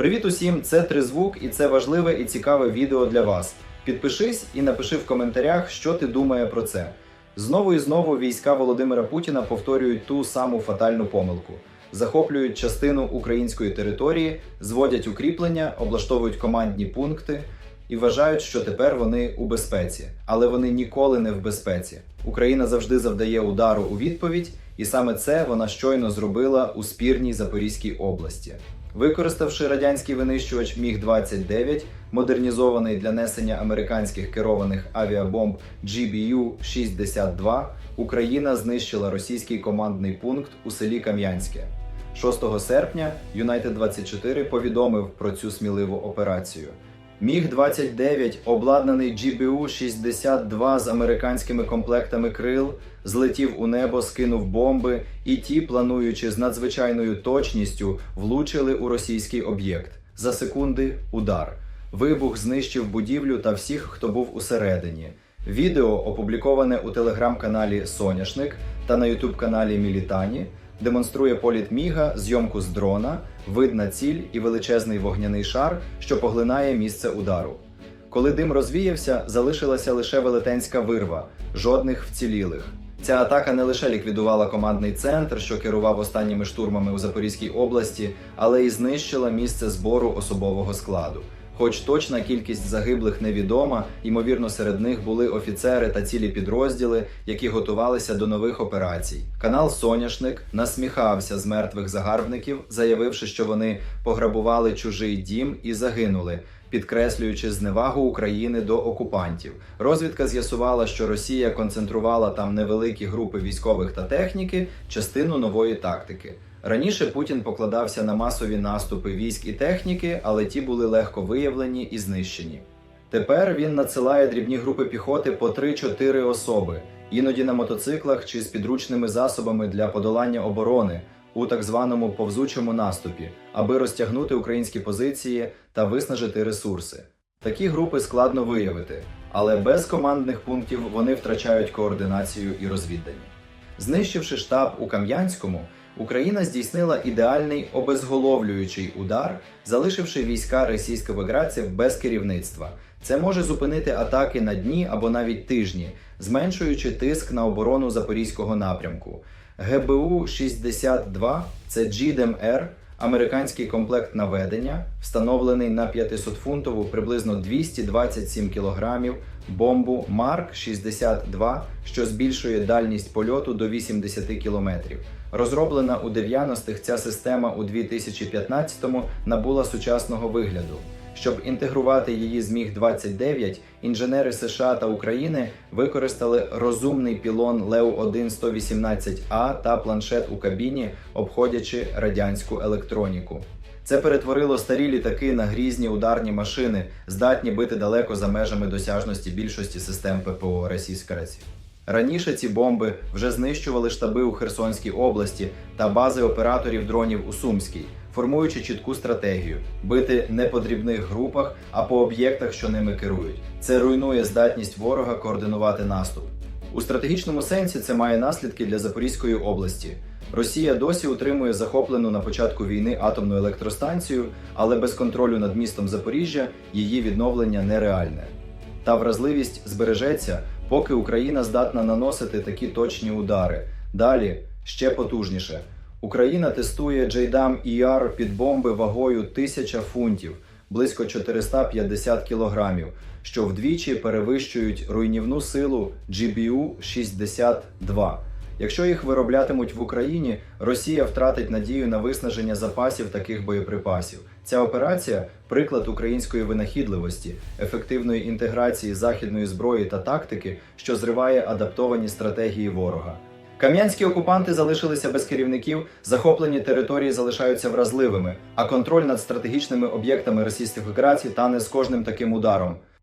Привіт усім! Це Тризвук, і це важливе і цікаве відео для вас. Підпишись і напиши в коментарях, що ти думає про це. Знову і знову війська Володимира Путіна повторюють ту саму фатальну помилку: захоплюють частину української території, зводять укріплення, облаштовують командні пункти і вважають, що тепер вони у безпеці, але вони ніколи не в безпеці. Україна завжди завдає удару у відповідь, і саме це вона щойно зробила у спірній Запорізькій області. Використавши радянський винищувач Міг-29, модернізований для несення американських керованих авіабомб GBU-62, Україна знищила російський командний пункт у селі Кам'янське. 6 серпня United 24 повідомив про цю сміливу операцію. Міг-29, обладнаний GBU-62 з американськими комплектами крил, злетів у небо, скинув бомби, і ті, плануючи з надзвичайною точністю, влучили у російський об'єкт. За секунди удар. Вибух знищив будівлю та всіх, хто був усередині. Відео опубліковане у телеграм-каналі Соняшник та на ютуб-каналі Мілітані демонструє політ міга, зйомку з дрона, видна ціль і величезний вогняний шар, що поглинає місце удару. Коли дим розвіявся, залишилася лише велетенська вирва, жодних вцілілих. Ця атака не лише ліквідувала командний центр, що керував останніми штурмами у Запорізькій області, але й знищила місце збору особового складу. Хоч точна кількість загиблих невідома, ймовірно, серед них були офіцери та цілі підрозділи, які готувалися до нових операцій. Канал Соняшник насміхався з мертвих загарбників, заявивши, що вони пограбували чужий дім і загинули, підкреслюючи зневагу України до окупантів. Розвідка з'ясувала, що Росія концентрувала там невеликі групи військових та техніки, частину нової тактики. Раніше Путін покладався на масові наступи військ і техніки, але ті були легко виявлені і знищені. Тепер він надсилає дрібні групи піхоти по 3-4 особи, іноді на мотоциклах чи з підручними засобами для подолання оборони у так званому повзучому наступі, аби розтягнути українські позиції та виснажити ресурси. Такі групи складно виявити, але без командних пунктів вони втрачають координацію і розвіддані. Знищивши штаб у Кам'янському, Україна здійснила ідеальний обезголовлюючий удар, залишивши війська російського граців без керівництва. Це може зупинити атаки на дні або навіть тижні, зменшуючи тиск на оборону запорізького напрямку. ГБУ 62 це GDMR, американський комплект наведення, встановлений на 500-фунтову приблизно 227 кг бомбу Марк 62, що збільшує дальність польоту до 80 км. Розроблена у 90-х, ця система у 2015-му набула сучасного вигляду. Щоб інтегрувати її з Міг-29, інженери США та України використали розумний пілон Лео-1 118А та планшет у кабіні, обходячи радянську електроніку. Це перетворило старі літаки на грізні ударні машини, здатні бити далеко за межами досяжності більшості систем ППО Російської Федерації. Раніше ці бомби вже знищували штаби у Херсонській області та бази операторів дронів у Сумській, формуючи чітку стратегію бити не по дрібних групах, а по об'єктах, що ними керують. Це руйнує здатність ворога координувати наступ. У стратегічному сенсі це має наслідки для Запорізької області. Росія досі утримує захоплену на початку війни атомну електростанцію, але без контролю над містом Запоріжжя її відновлення нереальне. Та вразливість збережеться, поки Україна здатна наносити такі точні удари. Далі ще потужніше. Україна тестує JDAM ER під бомби вагою 1000 фунтів, близько 450 кілограмів, що вдвічі перевищують руйнівну силу GBU-62. Якщо їх вироблятимуть в Україні, Росія втратить надію на виснаження запасів таких боєприпасів. Ця операція приклад української винахідливості, ефективної інтеграції західної зброї та тактики, що зриває адаптовані стратегії ворога. Кам'янські окупанти залишилися без керівників, захоплені території залишаються вразливими, а контроль над стратегічними об'єктами Російської Федерації тане з кожним таким ударом.